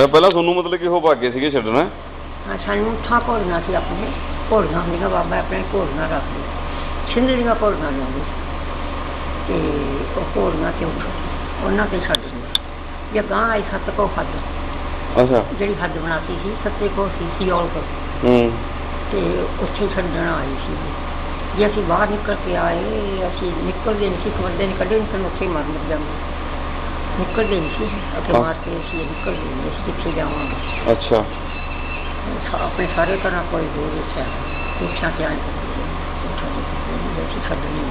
ਇਹ ਪਹਿਲਾਂ ਤੁਹਾਨੂੰ ਮਤਲਬ ਕਿ ਉਹ ਭਾਗੇ ਸੀਗੇ ਛੱਡਣਾ। ਹਾਂ ਸਾਨੂੰ ਉੱਠਾ ਘੋੜਨਾ ਸੀ ਆਪਣੇ। ਘੋੜਨਾ ਹੁੰਦੀਆਂ ਬਾਬਾ ਆਪਣੇ ਘੋੜਨਾ ਰੱਖਦੇ ਛਿੰਦੇ ਦੀਆਂ ਘੋੜਨਾ ਲਾਉਂਦੇ ਤੇ ਉਹ ਘੋੜਨਾ ਉੱਠ ਉਹਨਾਂ ਤੇ ਛੱਡ ਦਿੰਦੇ ਜੇ ਗਾਂ ਆਈ ਸੱਤ ਕੋ ਹੱਦ। ਅੱਛਾ। ਜਿਹੜੀ ਹੱਦ ਬਣਾਤੀ ਸੀ ਸੱਤੇ ਕੋ ਸੀ ਸਿਓਲ ਕੋ। ਹੂੰ। ਤੇ ਉੱਥੇ ਛੱਡਣ ਆਈ ਸੀ ਜੇ ਅਸੀਂ ਬਾਹਰ ਨਿਕਲ ਕੇ ਆਏ ਅਸੀਂ ਨਿਕਲਦੇ ਨਹੀਂ ਸੀ ਖਵਰਦੇ ਨਹੀਂ ਕੱਢੇ ਨਹੀਂ ਸਾਨੂੰ ਉੱਥੇ ਹੀ ਮਰ ਮੁੱਕ ਜਾਂਦੇ। ਨਿਕਲਦੇ ਨਹੀਂ ਸੀ ਉੱਥੇ ਹਾਂ। ਮਾਰ ਕੇ ਅਸੀਂ ਨਿਕਲਦੇ ਨਹੀਂ ਅਸੀਂ ਕਿੱਥੇ ਜਾਵਾਂਗੇ। ਅੱਛਾ। ਸਾ- ਆਪਣੇ ਸਾਰੇ ਤਰ੍ਹਾਂ ਕੋਈ ਦੂਰ ਇੱਛਾ ਇੱਛਾ ਤੇ ਆਏ ਅਸੀਂ ਛੱਡਣੀ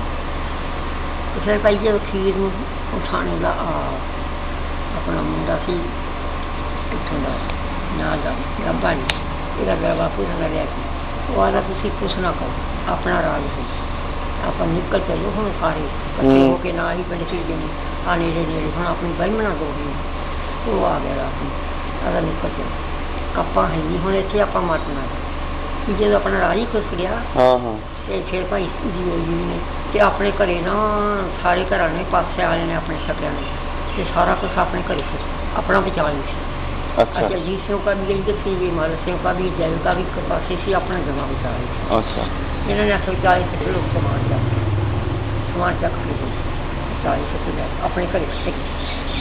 ਤੇ ਫਿਰ ਭਾਈ ਜੀ ਖੀਰ ਨੂੰ ਉਠਾਣੇ ਦਾ ਆ, ਆਪਣਾ ਮੁੰਡਾ ਸੀ ਇੱਥੋਂ ਦਾ ਨਾ ਦਾ ਰੱਬਾ ਨਹੀਂ ਇਹਦਾ ਮੇਰਾ ਬਾਪੂ ਦਾ ਰਿਹਾ ਸੀ ਉਹ ਆਦਾ ਤੁਸੀਂ ਕੁਛ ਨਾ ਕਰੋ ਆਪਣਾ ਰਾਜ ਹੈ। ਆਪਾਂ ਨਿਕਲ ਚੱਲੋ ਹੁਣ ਸਾਰੇ। ਇਕੱਠੇ ਹੂੰ। ਹੋ ਕੇ ਨਾਲ ਹੀ ਪਿੰਡ ਚ ਨੇ ਆਣੇ ਦੇ ਨੇੜੇ ਹੁਣ ਆਪਣੀ ਬਹਿਮਣਾ ਦੋ ਨੇ ਉਹ ਆ ਗਿਆ ਰਾਤ ਨੂੰ। ਆਦਾ ਨਿਕਲ ਚੱਲ। ਆਪਾਂ ਹੈ ਨਹੀਂ ਹੁਣ ਇੱਥੇ ਆਪਾਂ ਮਰਨਾ। ਕਿ ਜਦੋਂ ਆਪਣਾ ਰਾਜ ਹੀ ਖੁੱਸ ਗਿਆ ਹਾਂ ਹਾਂ। ਤੇ ਫਿਰ ਭਾਈ ਜੀ ਹੋਈ ਜੀ ਨੇ ਤੇ ਆਪਣੇ ਘਰੇ ਨਾ ਸਾਰੇ ਘਰਾਂ ਨੇ ਪਾਸੇ ਵਾਲੇ ਨੇ ਆਪਣੇ ਸਕਿਆ ਨੇ। ਤੇ ਸਾਰਾ ਕੁਝ ਆਪਣੇ ਘਰੇ ਸੀ ਆਪਣਾ ਬਚਾ ਲਈ ਸੀ। ਅੱਛਾ अच्छा जी सिंह का भी यही थी ये माल सिंह का भी जैल का भी कपासी से अपना जमा बचा रही ਅੱਛਾ इन्होंने सोचा कि चलो सामान चक समान चक के चालीस से किलो अपने घर से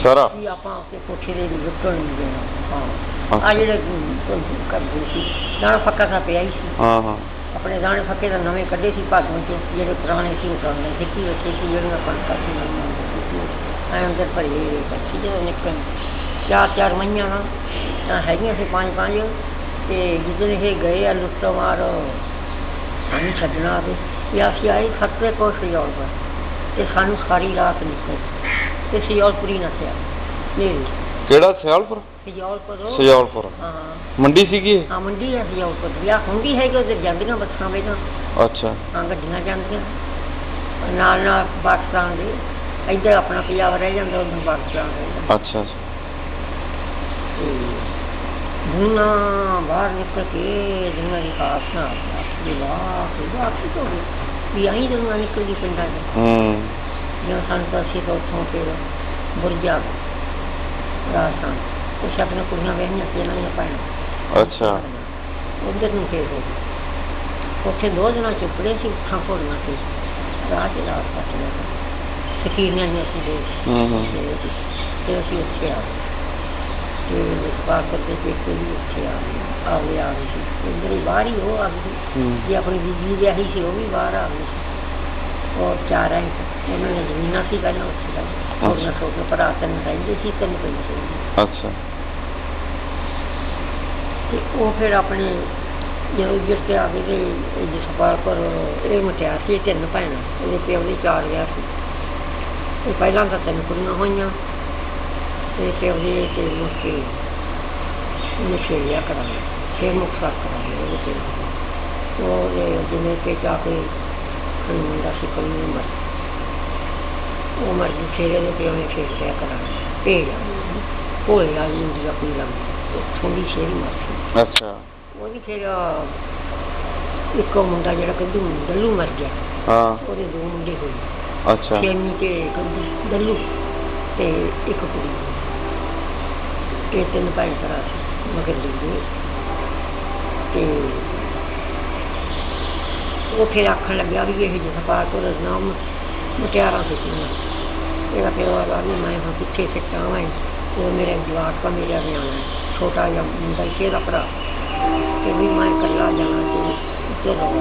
ਸਾਰਾ ਵੀ ਆਪਾਂ ਆਪਣੇ ਕੋਠੇ ਦੇ ਵੀ ਰੁਕਣ ਨਹੀਂ ਦੇਣਾ ਹਾਂ ਅੱਛਾ। ਆ ਜਿਹੜੇ ਕੋਈ ਕਰਦੇ ਸੀ ਦਾਣਾ ਪੱਕਾ ਤਾਂ ਪਿਆ ਹੀ ਸੀ ਹਾਂ ਹਾਂ ਆਪਣੇ ਦਾਣੇ ਫੱਕੇ ਦਾ ਨਵੇਂ ਕੱਢੇ ਸੀ ਭਾਗੋਂ ਚ ਜਿਹੜੇ ਪੁਰਾਣੇ ਸੀ ਉਹ ਕਰਨੇ ਸਿੱਕੀ ਉੱਥੇ ਸੀ ਜਿਹੜੀਆਂ ਕਣਕਾਂ ਸੀ ਐਂ ਅੰਦਰ ਭਰੀ ਹੋਈ ਕੱਚੀ ਜਦੋਂ ਨਿਕਲ ਚਾਰ ਚਾਰ ਮਹੀਆਂ ਨਾ ਤਾਂ ਹੈਗੀਆਂ ਸੀ ਪੰਜ ਪੰਜ ਤੇ ਜਦੋਂ ਇਹ ਗਏ ਆ ਲੁੱਟੋ ਮਾਰ ਸਾਨੂੰ ਛੱਡਣਾ ਤੇ ਵੀ ਅਸੀਂ ਆਏ ਖਤਰੇ ਕੋਲ ਸਿਓਲ ਪਰ ਤੇ ਸਾਨੂੰ ਸਾਰੀ ਰਾਤ ਨਿਕਲ ਤੇ ਸਿਓਲਪੁਰੀ ਨਸਿਆ ਨਹੀਂ ਕਿਹੜਾ ਸਿਆਲਪੁਰ? ਸਿਓਲਪੁਰ ਸਿਆਲਪੁਰ। ਹਾਂ। ਮੰਡੀ ਸੀਗੀ ਇਹ? ਹਾਂ ਮੰਡੀ ਹੈ ਸਿਓਲਪੁਰ ਵਿਆਹ ਹੁੰਦੀ ਹੈ ਕਿ ਉਧਰ ਜਾਂਦੀਆਂ ਬੱਸਾਂ ਵਿੱਚ ਅੱਛਾ। ਹਾਂ ਗੱਡੀਆਂ ਜਾਂਦੀਆਂ। ਨਾਲ ਨਾਲ ਪਾਕਿਸਤਾਨ ਦੇ। ਇੱਧਰ ਆਪਣਾ ਪੰਜਾਬ ਰਹਿ ਜਾਂਦਾ ਉਧਰ ਪਾਕਿਸਤਾਨ ਰਹਿ ਜਾਂਦਾ। ਅੱਛਾ ਅੱਛਾ। ਗਈ ਫਿਰ ਦੀਆਂ ਭੈਣਾਂ। ਅੱਛਾ। ਉਧਰ ਨੂੰ ਫੇਰ ਹੋ ਗਏ। ਉੱਥੇ ਦੋ ਦਿਨਾਂ ਚੁੱਪੜੇ ਸੀ ਉੱਥਾਂ ਘੋੜੀਆਂ ਸੀ ਰਾਤ ਦੇ ਰਾਤ ਕੱਟ ਲਿਆ। ਸਕੀਰੀਆਂ ਨਹੀਂ ਸੀ ਦੇ। ਹੂੰ ਹੂੰ। ਤੇ ਅਸੀਂ ਉੱਥੇ ਆ ਗਏ। ਤੇ ਬਾਕਰ ਦੇ ਪੇਕੇ ਵੀ ਉੱਥੇ ਆ ਗਏ ਆ ਗਏ ਆ ਗਏ ਸੀ ਇੰਦਰ ਬਾਹਰ ਹੀ ਉਹ ਆ ਗਈ ਜੇ ਆਪਣੀ ਬੀਜੀ ਵਿਆਹੀ ਸੀ ਉਹ ਵੀ ਬਾਹਰ ਆ ਗਈ ਸੀ। ਔਰ ਚਾਰ ਐਂ ਉਹਨਾਂ ਨੇ ਜ਼ਮੀਨਾਂ ਸੀ ਪਹਿਲਾਂ ਉੱਥੇ ਦਾ। ਉਹਨਾਂ ਸੋਚ ਭਰਾ ਤਨ ਰਹਿੰਦੇ ਸੀ ਤਿੰਨ ਪਿੰਡ ਸੀ ਅੱਛਾ। ਤੇ ਉਹ ਫਿਰ ਆਪਣੇ ਜਦੋਂ ਜਿਸ ਤੇ ਆ ਗਏ ਤੇ ਇਹ ਜਸਪਾਲ ਪਰ ਇਹ ਮਟਿਆ ਸੀ ਤਿੰਨ ਭੈਣਾਂ। ਉਹਦੇ ਪਿਓ ਦੇ ਚਾਰ ਵਿਆਹ ਸੀ। ਇਹ ਪਹਿਲਾਂ ਤਾਂ ਤਿੰਨ ਕੁੜੀਆਂ ਹੋਈਆਂ। ਤੇ ਪਿਓ ਦੇ ਤੇ ਮੁਕੇ ਉਹਨੇ ਛੇ ਵਿਆਹ ਕਰਾਂਗੇ ਛੇ ਮੁਕਸਰ ਕਰਾਂਗੇ ਉਹਦੇ ਤੇ ਉਹ ਇਹ ਜਿਵੇਂ ਕਿ ਜਾ ਕੇ ਕੋਈ ਮੁੰਡਾ ਸੀ ਕੋਈ ਉਮਰ ਉਹ ਮਰ ਗਈ ਛੇਰੇ ਦੇ ਪਿਓ ਨੇ ਛੇ ਵਿਆਹ ਕਰਾਂਗੇ ਇਹ ਕੋਈ ਆ ਇੰਡੀਆ ਕੋਈ ਲੰਮ ਥੋੜੀ ਸ਼ੇਰੀ ਮਰ ਗਈ ਅੱਛਾ ਉਹ ਵੀ ਫਿਰ ਇੱਕੋ ਮੁੰਡਾ ਜਿਹੜਾ ਕੱਦੂ ਦੱਲੂ ਮਰ ਗਿਆ ਹਾਂ ਉਹਦੇ ਦੋ ਮੁੰਡੇ ਹੋਏ ਅੱਛਾ ਛੇਵੀਂ ਤੇ ਕੱਦੂ ਦੱਲੂ ਤੇ ਇੱਕ ਕੁੜੀ ਇਹ ਤਿੰਨ ਭਾਈ ਭਰਾ ਸੀ, ਮਗਰ ਦੇ ਤੇ ਉਹ ਫਿਰ ਆਖਣ ਲੱਗਿਆ ਵੀ ਇਹ ਜਸਪਾਲ ਤੋਂ ਨਾਮ ਮੁਟਿਆਰਾਂ ਸਿੱਖੀਆਂ ਇਹਦਾ ਫਿਰ ਉਹ ਆ ਵੀ ਮੈਂ ਹੁਣ ਕਿੱਥੇ ਸਿੱਖਾਂ ਮੈਂ ਉਹ ਮੇਰੇ ਜਵਾਕ ਕਾ ਮੇਰਾ ਨਿਆਣਾ ਛੋਟਾ ਜਿਹਾ ਮੁੰਡਾ ਸੀ ਇਹਦਾ ਭਰਾ। ਤੇ ਵੀ ਮੈਂ ਇਕੱਲਾ ਜਾਣਾ ਤੇ ਉੱਤੇ ਰਹਾ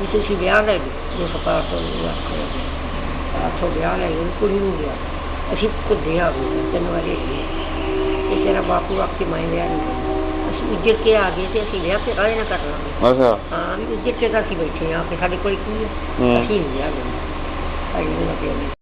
ਵੀ ਤੁਸੀਂ ਵਿਆਹ ਲੈ ਲਓ ਜਸਪਾਲ ਤੋਂ ਆਖਿਆ ਆਖੋ ਵਿਆਹ ਲੈ ਲਓ, ਕੁੜੀ ਨੂੰ ਵਿਆਹ। ਅਸੀਂ ਕੁੱਦੇ ਆ ਗਏ, ਤਿੰਨ ਵਾਰੀ ਤੇ ਤੇਰਾ ਬਾਪੂ ਆਖੀ ਮੈਂ ਵਿਆਹ ਨਹੀਂ। ਅਸੀਂ ਉੱਜੜ ਕੇ ਆ ਗਏ ਤੇ ਅਸੀਂ ਵਿਆਹ ਤੇ ਕਾਹਦੇ ਨਾ ਕਰ ਲਾਂਗੇ। ਅੱਛਾ। ਹਾਂ ਵੀ ਉੱਜੜ ਕੇ ਤਾਂ ਅਸੀਂ ਬੈਠੇ ਆ ਕਿ ਸਾਡੇ ਕੋਲ ਕੀ ਹੈ? ਹੂੰ। ਅਸੀਂ ਨਹੀਂ ਵਿਆਹ ਕਰਨਾ। ਅਸੀਂ ਨਹੀਂ ਲੱਗੇ